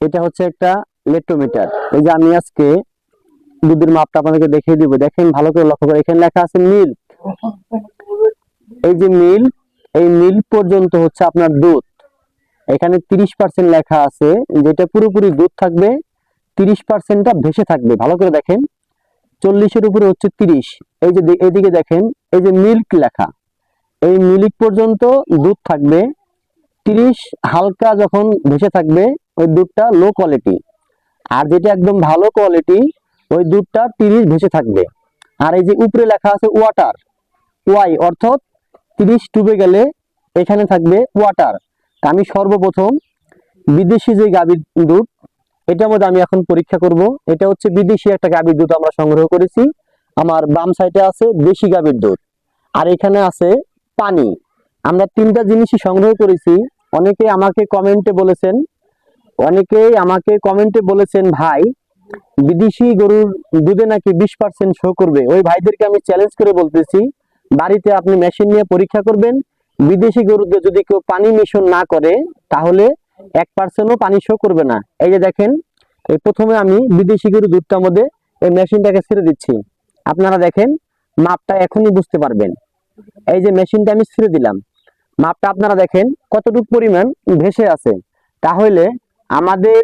এটা হচ্ছে একটা লেট্রোমিটার এই যে আমি আজকে দুধের মাপটা আপনাদেরকে দেখিয়ে দিব। দেখেন, ভালো করে লক্ষ্য করে। এখানে লেখা আছে মিল্ক। এই যে মিল্ক, এই মিল্ক পর্যন্ত হচ্ছে আপনার দুধ। এখানে তিরিশ পার্সেন্ট লেখা আছে যেটা পুরোপুরি দুধ থাকবে, তিরিশ পার্সেন্টটা ভেসে থাকবে। ভালো করে দেখেন। চল্লিশের উপরে হচ্ছে তিরিশ। এই যে এইদিকে দেখেন, এই যে মিল্ক লেখা। এই মিল্ক পর্যন্ত দুধ থাকবে, তিরিশ হালকা যখন ভেসে থাকবে ওই দুধটা লো কোয়ালিটি আর যেটা একদম ভালো কোয়ালিটি ওই দুধটা তিরিশ ভেসে থাকবে। আর এই যে উপরে লেখা আছে ওয়াটার ওয়াই অর্থাৎ তিরিশ ডুবে গেলে এখানে থাকবে ওয়াটার আমি সর্বপ্রথম বিদেশি যে গাভীর দুধ, এটার মধ্যে আমি এখন পরীক্ষা করব। এটা হচ্ছে বিদেশি একটা গাভীর দুধ আমরা সংগ্রহ করেছি। আমার বাম সাইডে আছে দেশি গাভীর দুধ। আর এখানে আছে পানি। আমরা তিনটা জিনিসই সংগ্রহ করেছি। অনেকে আমাকে কমেন্টে বলেছেন অনেকেই আমাকে কমেন্টে বলেছেন, ভাই, বিদেশি গরুর দুধে নাকি বিশ পার্সেন্ট শো করবে? ওই ভাইদেরকে আমি চ্যালেঞ্জ করে বলতেছি, বাড়িতে আপনি মেশিন নিয়ে পরীক্ষা করবেন। বিদেশি গরুতে যদি কেউ পানি মিশন না করে, তাহলে এক পার্সেন্টও পানি শো করবে না। এই যে দেখেন, এই প্রথমে আমি বিদেশি গরু দুধটার মধ্যে এই মেশিনটাকে ছেড়ে দিচ্ছি। আপনারা দেখেন, মাপটা এখনই বুঝতে পারবেন। এই যে মেশিনটা আমি ছেড়ে দিলাম। মাপটা আপনারা দেখেন, কতটুকু পরিমাণ ভেসে আছে। তাহলে আমাদের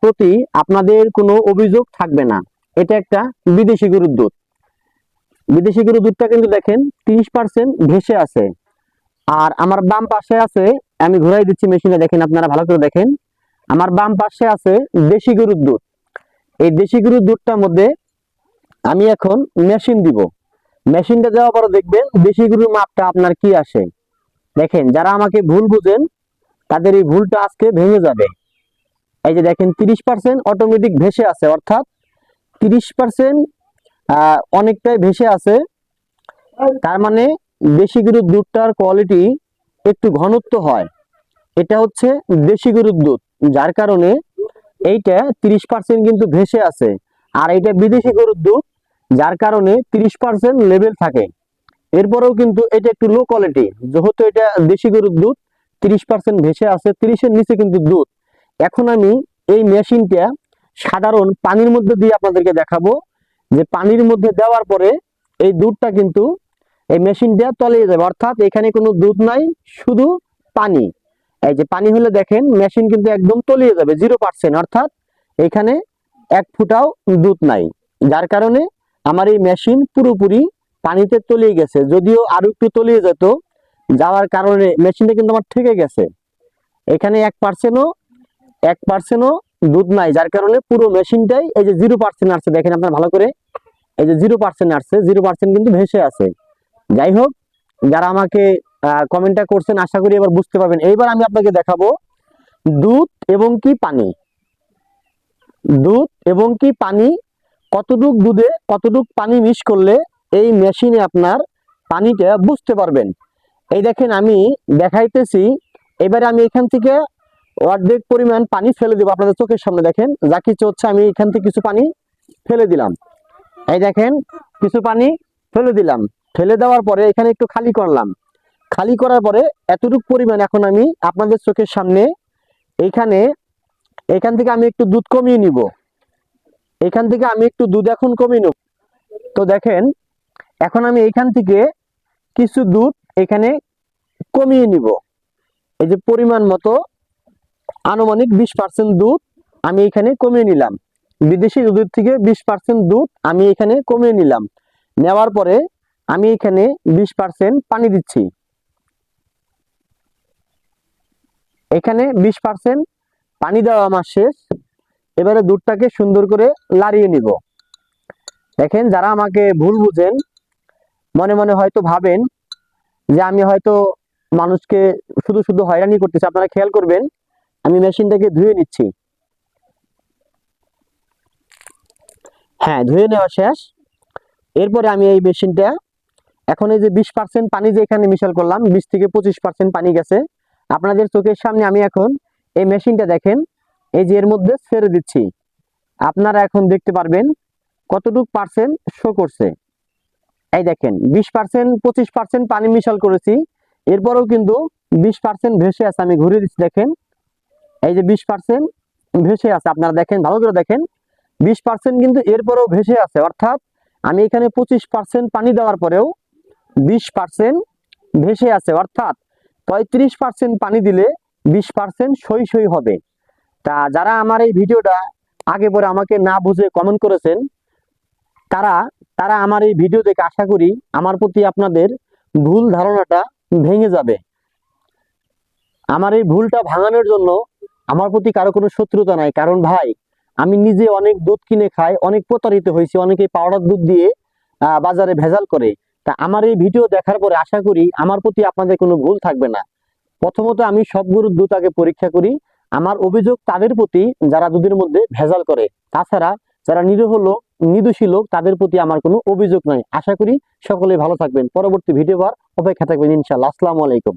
প্রতি আপনাদের কোনো অভিযোগ থাকবে না। এটা একটা বিদেশি গরুর দুধ। বিদেশি গরুর দুধটা কিন্তু দেখেন তিরিশ পার্সেন্ট ভেসে আছে। আর আমার বাম পাশে আছে, আমি ঘুরাই দিচ্ছি মেশিনে, দেখেন আপনারা ভালো করে দেখেন। আমার বাম পাশে আছে দেশি গরুর দুধ। এই দেশি গরুর দুধটার মধ্যে আমি এখন মেশিন দিব। মেশিনটা দেওয়ার পরে দেখবেন দেশি গরুর মাপটা আপনার কি আসে। দেখেন, যারা আমাকে ভুল বুঝেন, তাদের এই ভুলটা আজকে ভেঙে যাবে। এই যে দেখেন, তিরিশ পার্সেন্ট অটোমেটিক ভেসে আছে, অর্থাৎ তিরিশ পার্সেন্ট অনেকটাই ভেসে আছে। তার মানে দেশি গরুর দুধটার কোয়ালিটি একটু ঘনত্ব হয়। এটা হচ্ছে দেশি গরুর দুধ, যার কারণে এইটা তিরিশ পার্সেন্ট কিন্তু ভেসে আছে। আর এইটা বিদেশি গরুর দুধ, যার কারণে তিরিশ পার্সেন্ট লেভেল থাকে। এরপরেও কিন্তু এটা একটু লো কোয়ালিটি যেহেতু এটা দেশি গরুর দুধ, তিরিশ পার্সেন্ট ভেসে আছে, তিরিশের নিচে কিন্তু দুধ। এখন আমি এই মেশিনটা সাধারণ পানির মধ্যে দিয়ে আপনাদেরকে দেখাবো। যে পানির মধ্যে দেওয়ার পরে এই দুধটা কিন্তু এই মেশিনটা তলিয়ে যাবে। অর্থাৎ এখানে কোনো দুধ নাই, শুধু পানি। এই যে পানি হলে দেখেন, মেশিন কিন্তু একদম তলিয়ে যাবে, জিরো পার্সেন্ট। অর্থাৎ এখানে এক ফুটাও দুধ নাই। যার কারণে আমার এই মেশিন পুরোপুরি পানিতে তলিয়ে গেছে। যদিও আরও একটু তলিয়ে যেত, যাওয়ার কারণে মেশিনটা কিন্তু আমার ঠেকে গেছে। এখানে এক পার্সেন্টও এক পার্সেন্টও দুধ নাই, যার কারণে পুরো মেশিনটাই এই যে জিরো পার্সেন্ট আসছে, দেখেন আপনার ভালো করে, এই যে জিরো পার্সেন্ট আসছে জিরো পার্সেন্ট কিন্তু ভেসে আছে। যাই হোক, যারা আমাকে কমেন্টটা করছেন, আশা করি এবার বুঝতে পারবেন। এইবার আমি আপনাকে দেখাবো দুধ এবং কি পানি। দুধ এবং কি পানি, কতটুক দুধে কতটুক পানি মিক্স করলে এই মেশিনে আপনার পানিটা বুঝতে পারবেন। এই দেখেন আমি দেখাইতেছি, এবারে আমি এখান থেকে অর্ধেক পরিমাণ পানি ফেলে দেবো। আপনাদের চোখের সামনে দেখেন। যা কিছু হচ্ছে, আমি এখান থেকে কিছু পানি ফেলে দিলাম। এই দেখেন, কিছু পানি ফেলে দিলাম। ফেলে দেওয়ার পরে এখানে একটু খালি করলাম। খালি করার পরে এতটুকু পরিমাণ এখন আমি আপনাদের চোখের সামনে এইখানে এখান থেকে আমি একটু দুধ কমিয়ে নিব। এখান থেকে আমি একটু দুধ এখন কমিয়ে নেব। তো দেখেন, এখন আমি এইখান থেকে কিছু দুধ এখানে কমিয়ে নিব। এই যে পরিমাণ মতো আনুমানিক বিশ পার্সেন্ট দুধ আমি এখানে কমিয়ে নিলাম। বিদেশি দুধ থেকে বিশ পার্সেন্ট দুধ আমি এখানে কমিয়ে নিলাম। নেওয়ার পরে আমি এখানে বিশ পার্সেন্ট পানি দিচ্ছি। এখানে বিশ পার্সেন্ট পানি দেওয়া আমার শেষ। এবারে দুধটাকে সুন্দর করে লাড়িয়ে নিব। দেখেন যারা আমাকে ভুল বুঝেন, মনে মনে হয়তো ভাবেন যে আমি হয়তো মানুষকে শুধু শুধু হয়রানি করতেছি। আপনারা খেয়াল করবেন আমি মেশিনটাকে ধুয়ে নিচ্ছি। হ্যাঁ ধুয়ে নেওয়া শেষ। এরপরে আমি এই মেশিনটা, এখন এই যে বিশ পার্সেন্ট পানি যে এখানে মিশাল করলাম, বিশ থেকে পঁচিশ পার্সেন্ট পানি গেছে। আপনাদের চোখের সামনে আমি এখন এই মেশিনটা দেখেন, এই যে এর মধ্যে ছেড়ে দিচ্ছি। আপনারা এখন দেখতে পারবেন কতটুক পার্সেন্ট শো করছে। এই দেখেন, বিশ পার্সেন্ট পঁচিশ পার্সেন্ট পানি মিশাল করেছি। এরপরেও কিন্তু বিশ পার্সেন্ট ভেসে আছে, আমি ঘুরে দিচ্ছি, দেখেন। এই যে বিশ পার্সেন্ট ভেসে আছে, আপনারা দেখেন, ভালো করে দেখেন। বিশ পার্সেন্ট কিন্তু এরপরেও ভেসে আছে, অর্থাৎ আমি এখানে পঁচিশ পার্সেন্ট পানি দেওয়ার পরেও বিশ পার্সেন্ট ভেসে আছে, অর্থাৎ পঁয়ত্রিশ পার্সেন্ট পানি দিলে বিশ পার্সেন্ট সই সই হবে। তা যারা আমার এই ভিডিওটা আগে পরে আমাকে না বুঝে কমেন্ট করেছেন, তারা তারা আমার এই ভিডিও দেখে আশা করি আমার প্রতি আপনাদের ভুল ধারণাটা ভেঙে যাবে। আমার এই ভুলটা ভাঙানোর জন্য আমার প্রতি কারও কোনো শত্রুতা নাই। কারণ ভাই, আমি নিজে অনেক দুধ কিনে খাই, অনেক প্রতারিত হয়েছি, অনেকে পাউডার দুধ দিয়ে বাজারে ভেজাল করে। তা আমার এই ভিডিও দেখার পরে আশা করি আমার প্রতি আপনাদের কোনো ভুল থাকবে না। প্রথমত আমি সব গরুর দুধ আগে পরীক্ষা করি। আমার অভিযোগ তাদের প্রতি যারা দুধের মধ্যে ভেজাল করে। তাছাড়া যারা নিরীহ লোক নির্দোষী লোক, তাদের প্রতি আমার কোনো অভিযোগ নাই। আশা করি সকলে ভালো থাকবেন। পরবর্তী ভিডিও বার অপেক্ষা থাকবেন ইনশাল্লাহ আসসালামু আলাইকুম।